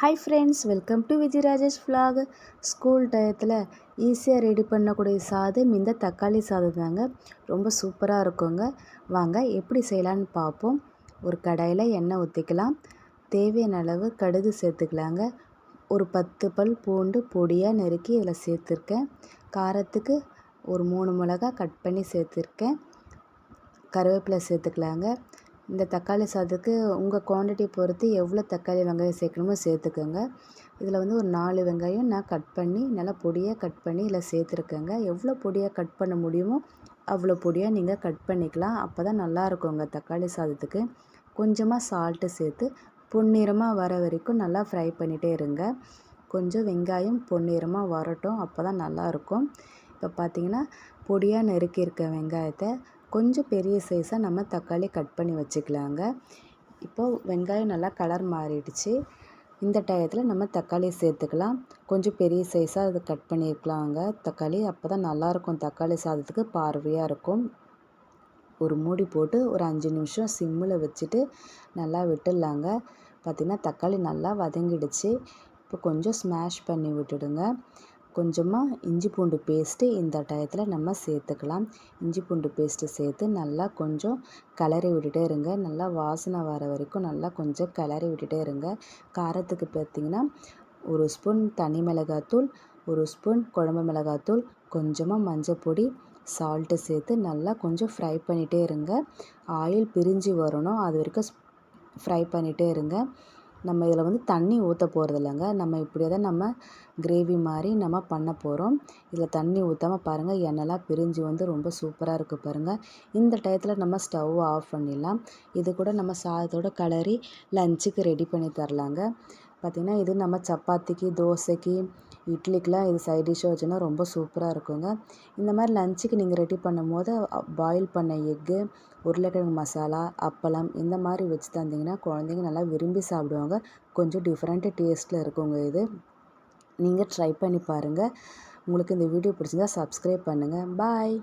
Hi friends welcome to Vijay Rajesh blog school டயத்தில் ஈஸியாக ready பண்ணக்கூடிய சாதம் இந்த தக்காளி சாதம் தாங்க. ரொம்ப சூப்பராக இருக்குங்க. வாங்க எப்படி செய்யலான்னு பார்ப்போம். ஒரு கடாயில் எண்ணெய் ஊற்றிக்கலாம் தேவையான அளவு கடுகு சேர்த்துக்கலாங்க. ஒரு பத்து பல் பூண்டு பொடியாக நெருக்கி இதில் சேர்த்துருக்கேன். காரத்துக்கு ஒரு மூணு மிளகா கட் பண்ணி சேர்த்துருக்கேன். கருவேப்பிலை சேர்த்துக்கலாங்க. இந்த தக்காளி சாதத்துக்கு உங்கள் குவான்டிட்டி பொறுத்து எவ்வளோ தக்காளி வெங்காயம் சேர்க்கணுமோ சேர்த்துக்கோங்க. இதில் வந்து ஒரு நாலு வெங்காயம் நான் கட் பண்ணி நல்லா பொடியாக கட் பண்ணி இதில் சேர்த்துருக்கேங்க. எவ்வளோ பொடியாக கட் பண்ண முடியுமோ அவ்வளோ பொடியாக நீங்கள் கட் பண்ணிக்கலாம். அப்போ தான் நல்லாயிருக்குங்க தக்காளி சாதத்துக்கு. கொஞ்சமாக சால்ட்டு சேர்த்து பொன்னிறமாக வர வரைக்கும் நல்லா ஃப்ரை பண்ணிகிட்டே இருங்க. கொஞ்சம் வெங்காயம் பொன்னிறமாக வரட்டும் அப்போ தான் நல்லாயிருக்கும் இப்போ பார்த்திங்கன்னா பொடியாக நெருக்கியிருக்க வெங்காயத்தை கொஞ்சம் பெரிய சைஸாக நம்ம தக்காளி கட் பண்ணி வச்சுக்கலாங்க. இப்போது வெங்காயம் நல்லா கலர் மாறிடுச்சு. இந்த டயத்தில் நம்ம தக்காளி சேர்த்துக்கலாம். கொஞ்சம் பெரிய சைஸாக அது கட் பண்ணியிருக்கலாங்க தக்காளி அப்போ தான் நல்லாயிருக்கும் தக்காளி சாதத்துக்கு பார்வையாக இருக்கும். ஒரு மூடி போட்டு ஒரு அஞ்சு நிமிஷம் சிம்மில் வச்சுட்டு நல்லா விட்டுடலாங்க. பார்த்திங்கன்னா தக்காளி நல்லா வதங்கிடுச்சு. இப்போ கொஞ்சம் ஸ்மாஷ் பண்ணி விட்டுடுங்க. கொஞ்சமாக இஞ்சி பூண்டு பேஸ்ட்டு இந்த டயத்தில் நம்ம சேர்த்துக்கலாம். இஞ்சி பூண்டு பேஸ்ட்டு சேர்த்து நல்லா கொஞ்சம் கிளறி விட்டுட்டே இருங்க. நல்லா வாசனை வர வரைக்கும் நல்லா கொஞ்சம் கிளறி விட்டுட்டே இருங்க. காரத்துக்கு பார்த்திங்கன்னா ஒரு ஸ்பூன் தனி மிளகாத்தூள் ஒரு ஸ்பூன் குழம்பு மிளகாத்தூள் கொஞ்சமாக மஞ்சள் பொடி சால்ட்டு சேர்த்து நல்லா கொஞ்சம் ஃப்ரை பண்ணிகிட்டே இருங்க. ஆயில் பிரிஞ்சு வரணும். அது வரைக்கும் ஃப்ரை பண்ணிகிட்டே இருங்க. நம்ம இதில் வந்து தண்ணி ஊற்ற போகிறது இல்லைங்க நம்ம இப்படியே தான் நம்ம கிரேவி மாதிரி நம்ம பண்ண போகிறோம் இதில் தண்ணி ஊற்றாமல் பாருங்கள் எண்ணெய்லாம் பிரிஞ்சு வந்து ரொம்ப சூப்பராக இருக்குது பாருங்கள் இந்த டயத்தில் நம்ம ஸ்டவ் ஆஃப் பண்ணிடலாம். இது கூட நம்ம சாதத்தோட கலரி லஞ்சுக்கு ரெடி பண்ணி தரலாங்க. பார்த்திங்கன்னா இது நம்ம சப்பாத்திக்கு தோசைக்கு இட்லிக்கெலாம் இது சைட் டிஷ்ஷாக வச்சோன்னா ரொம்ப சூப்பராக இருக்குங்க. இந்த மாதிரி லஞ்சுக்கு நீங்கள் ரெடி பண்ணும் போது பாயில் பண்ண எக்கு உருளைக்கிழங்கு மசாலா அப்பளம் இந்த மாதிரி வச்சு தந்திங்கன்னா குழந்தைங்க நல்லா விரும்பி சாப்பிடுவாங்க. கொஞ்சம் டிஃப்ரெண்ட்டு டேஸ்ட்டில் இருக்குங்க இது. நீங்கள் ட்ரை பண்ணி பாருங்கள் உங்களுக்கு இந்த வீடியோ பிடிச்சிருந்தா சப்ஸ்கிரைப் பண்ணுங்கள் பாய்